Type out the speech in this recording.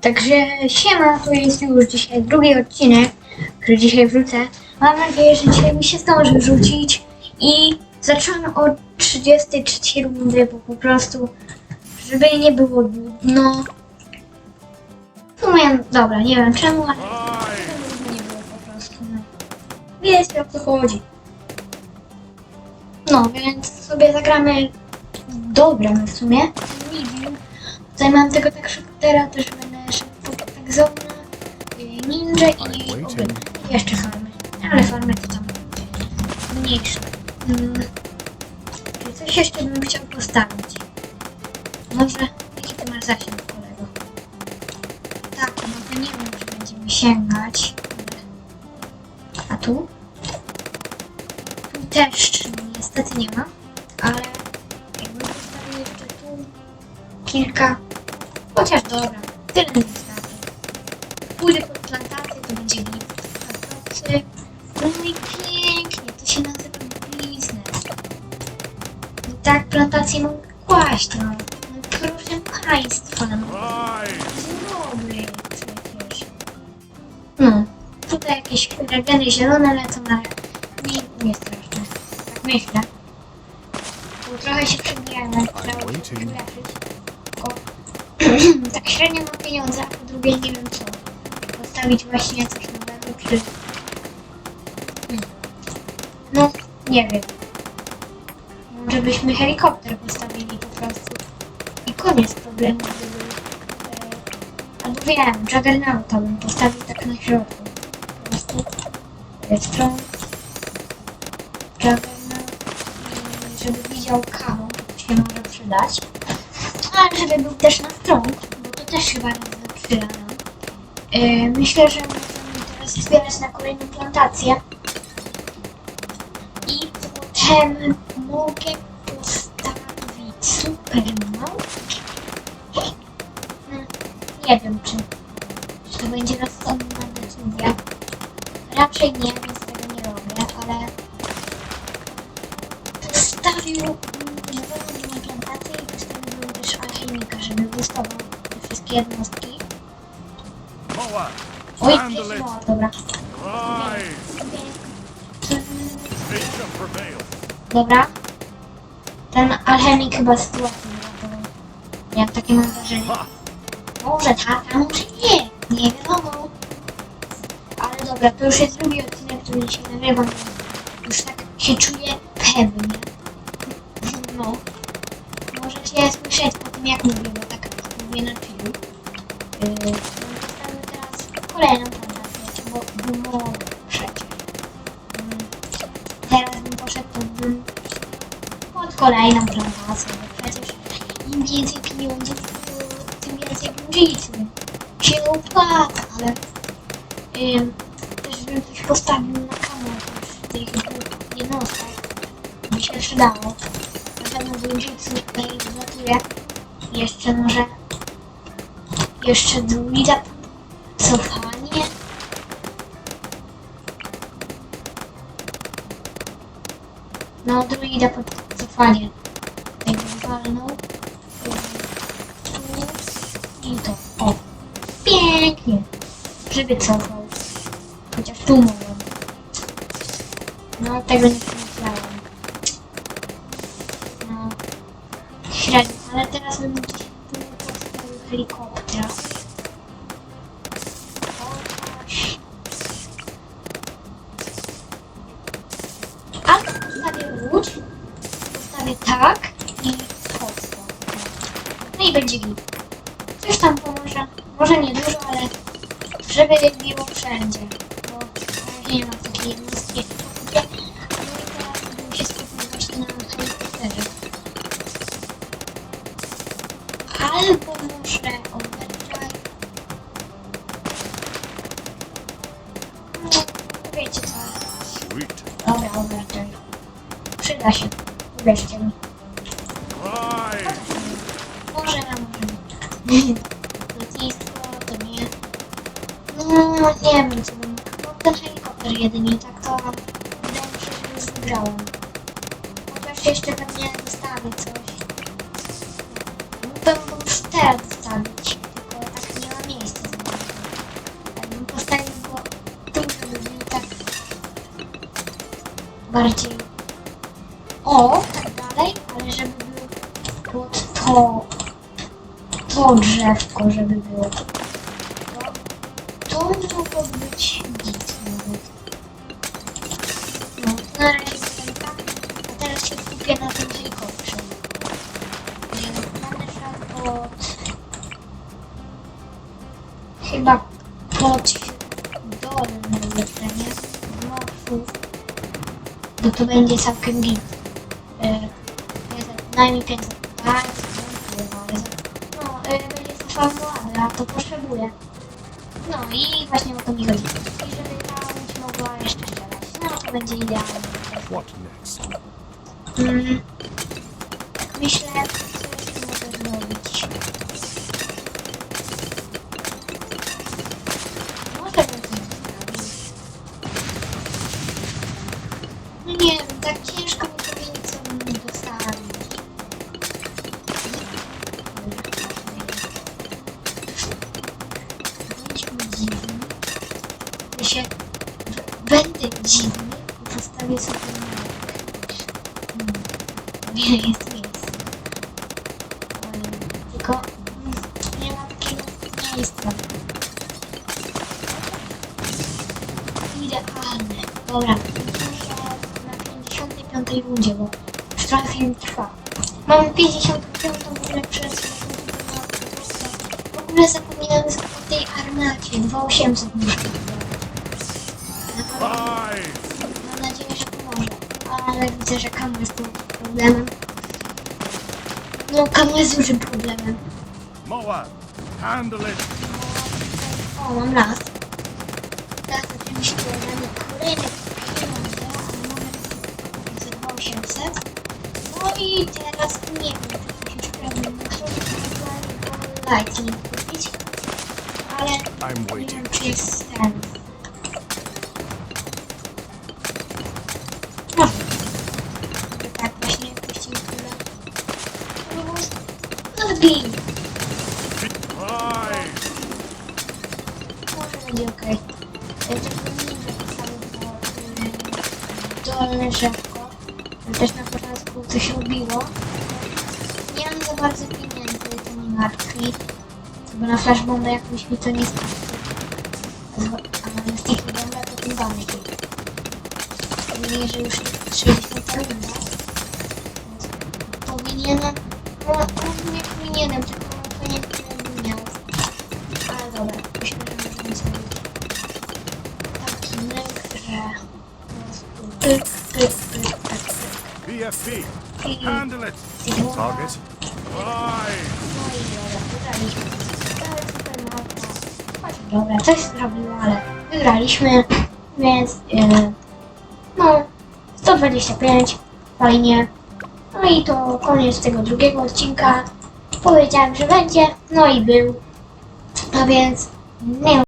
Także siema, to jest już dzisiaj drugi odcinek, który dzisiaj wrzucę. Mam nadzieję, że dzisiaj mi się zdąży wrzucić i zaczynamy od 33 rundy, bo po prostu, żeby nie było nudno. W sumie, dobra, nie wiem czemu, ale nie było po prostu. Wiecie o co chodzi. No, więc sobie zagramy Dobra, no w sumie. Tutaj mam tego tak szybkotera, też będę szybko zona, y, ninja i. Jeszcze farmy. Ale farmy to tam mniejsze. Mm. Czy coś jeszcze bym chciał postawić? Może jaki ty masz zasięg, kolego? Tak, no to nie wiem, czy będziemy sięgać. A tu? Tu też niestety nie ma, ale jakbym postawił jeszcze tu kilka, chociaż dobra, tyle. Pójdę pod plantację, to będzie git. No i pięknie, to się nazywa biznes. I tak plantację mogę kłaść, no. no proszę Państwa, no. Dobry przecież. No, tutaj jakieś regeny zielone lecą, ale nie, nie straszne. Tak myślę. Bo trochę się przebijałem, ale udało się tak średnio mam pieniądze, a po drugie nie wiem co. Postawić właśnie coś nowego, czy... No, nie wiem. Może byśmy helikopter postawili po prostu. I koniec problemu gdyby... E, albo wiem, Juggernauta bym postawił tak na środku. Po prostu. Strong. Juggernaut. Żeby widział kawał, to się może przydać. Ale żeby był też na strong, bo to też chyba nas zaprzyda E, myślę, że możemy teraz zbierać na kolejną plantację. I potem mogę postawić supermarket. Hmm, Nie wiem, czy, czy to będzie rozsądna decyzja. Raczej nie, więc tego nie robię, ale postawił nową plantację i postawił też alchemika, żeby boostował wszystkie jednostki. Oj, jest let mało, dobra. rise! Dobra. Ten alchemik chyba sytuację uratował. Ja takie mam wrażenie. Ha! Może tak, a może nie. Nie wiadomo. Ale dobra, to już jest drugi odcinek, który się nagrywa. więc Już tak się czuję pewnie. No. Możecie słyszeć po tym jak mówię, bo tak mówię na chwilę. Yy, kolejną plantację, bo gumowe przecież. Mm, Teraz bym poszedł, to bym pod kolejną plantację, bo przecież im więcej pieniędzy, tym więcej guzicy. Się opłaca, ale ym, też bym coś postawił na też w tych dwóch jednostkach. By się przydało. Na pewno guzicy tutaj zlatuje. Jeszcze może jeszcze druida cofanie. No, druida pod cofanie. Bym walnął. Tu i to. O. Pięknie. Żeby cofał. Chociaż tu mogłem. No, tego nie pomyślałem. No. Średnio, ale teraz bym gdzieś postawił helikoptera. Tak i kostkę. No i będzie git. Coś tam pomoże. Może nie dużo, ale żeby biło wszędzie. Bo na razie nie ma takiej jednostki. No i teraz bym się skupił właśnie na helikopterze. Albo muszę overdrive. No, wiecie co. Dobra, overdrive. Przyda się. Uwierzcie mi. lotnictwo, to nie. No nie wiem, co bym. No ten helikopter jedynie, tak to wydaje mi się, że już wygrałem. Chociaż jeszcze pewnie dostanę coś. Mógłbym go już teraz dostawić, tylko tak nie ma miejsca za bardzo. Jakbym postawił go tu, to by był tak bardziej o, tak dalej, ale żeby był pod to to drzewko, żeby było. To, to mogło być git nawet. No, na razie będzie tak, a teraz się skupię na tym helikopterze. Szła pod... Chyba pod dolne ulepszenie morfów, bo to będzie całkiem git. E, najmniej 500 tak, ale za- no, e, będzie zafarmowane, a to potrzebuję. No i właśnie o to mi chodzi. I żeby ta łódź mogła jeszcze strzelać. No to będzie idealne. What next? Mm. Myślę, co jeszcze mogę zrobić. Będę dziwny i postawię sobie na nie jest miejsce. Tylko nie ma takiego miejsca. Idealne. Dobra, muszę na 55 rundzie, bo już trochę film trwa. Mamy 55 w ogóle przez w ogóle zapomniałem o tej armacie. 2800 muszę Naprawdę Five. Mam nadzieję, że pomoże. Ale widzę, że Kamu jest tu problemem. No, Kamu jest dużym problemem. Moab. Handle it. O, mam las. Teraz oczywiście damy kolejne pieniądze, ale mamy kupić za 2800. No i teraz nie wiem, czy sprawdzi. Muszę ewentualnie lightning kupić. Ale nie wiem, czy jest sens. Five. Może będzie okej. Ja zapisałem to dolne drzewko. Też na początku coś robiło. Nie mam za bardzo pieniędzy, to nie martwi. Bo na flashbombę jakąś mi to nie starczy. A na sticky bomba to tym bardziej. Szczególnie, że już jest 60 runda. Powinienem... No, no nie powinienem, tylko powinienem bym miał. Ale dobra, że możemy zrobić taki myk, że... Pyk, pyk, pyk, pyk, BFP. pyk. I Handle it. Target. No i dobra, wygraliśmy. Super mapa. Dobra, coś zrobiło, ale wygraliśmy, więc yy, no 125, fajnie. No i to koniec tego drugiego odcinka. Powiedziałem, że będzie, no i był. A więc nie